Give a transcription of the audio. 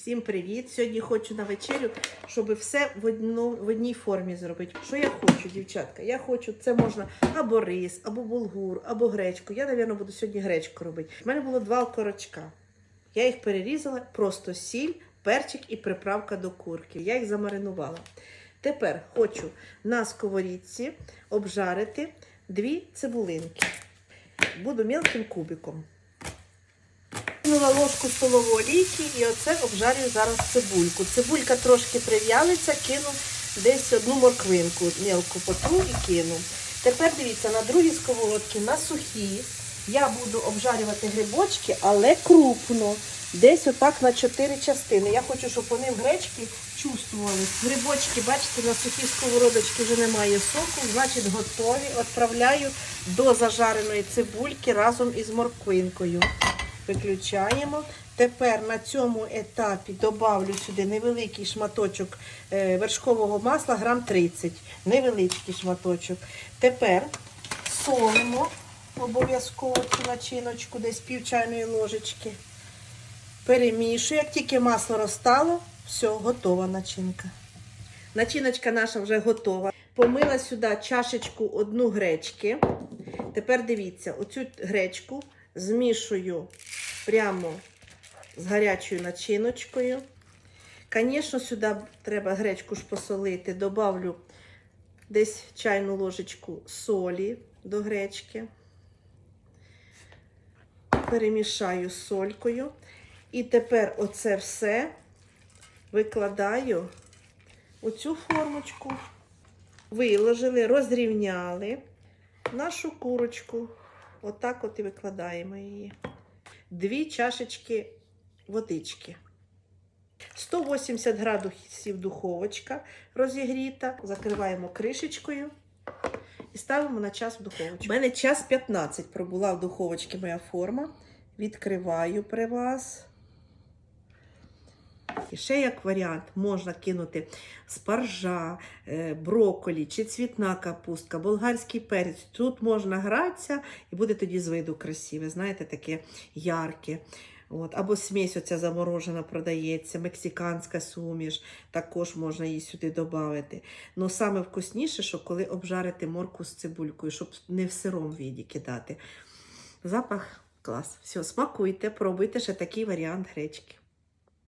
Всім привіт! Сьогодні хочу на вечерю, щоб все в, одну, в одній формі зробити. Що я хочу, дівчатка? Я хочу, це можна або рис, або булгур, або гречку. Я, мабуть, буду сьогодні гречку робити. У мене було два окорочка. Я їх перерізала, просто сіль, перчик і приправка до курки. Я їх замаринувала. Тепер хочу на сковорідці обжарити дві цибулинки. Буду мілким кубиком. Кинула ложку столової олійки і оце обжарюю зараз цибульку. Цибулька трошки прив'ялиться, кину десь одну морквинку, мілку потру і кину. Тепер дивіться, на другій сковородці, на сухій, я буду обжарювати грибочки, але крупно. Десь отак на 4 частини. Я хочу, щоб вони в гречки чувствувались. Грибочки, бачите, на сухій сковородочці вже немає соку, значить готові. Відправляю до зажареної цибульки разом із морквинкою. Виключаємо. Тепер на цьому етапі добавлю сюди невеликий шматочок е, вершкового масла, грам 30. Невеличкий шматочок. Тепер солимо обов'язково цю начиночку, десь пів чайної ложечки. Перемішую. Як тільки масло розтало, все, готова начинка. Начиночка наша вже готова. Помила сюди чашечку одну гречки. Тепер дивіться, оцю гречку змішую прямо з гарячою начиночкою. Звісно, сюди треба гречку ж посолити. Добавлю десь чайну ложечку солі до гречки. Перемішаю солькою. І тепер оце все викладаю у цю формочку. Виложили, розрівняли нашу курочку. Отак от і викладаємо її. Дві чашечки водички. 180 градусів духовочка розігріта. Закриваємо кришечкою і ставимо на час в духовочку. У мене час 15 пробула в духовочці моя форма. Відкриваю при вас. І ще як варіант можна кинути спаржа, е, брокколі чи цвітна капустка, болгарський перець. Тут можна гратися і буде тоді з виду красиве, знаєте, таке ярке. От. Або смесь оця заморожена продається, мексиканська суміш, також можна її сюди додати. Ну саме вкусніше, що коли обжарити морку з цибулькою, щоб не в сирому віді кидати. Запах клас. Все, смакуйте, пробуйте ще такий варіант гречки.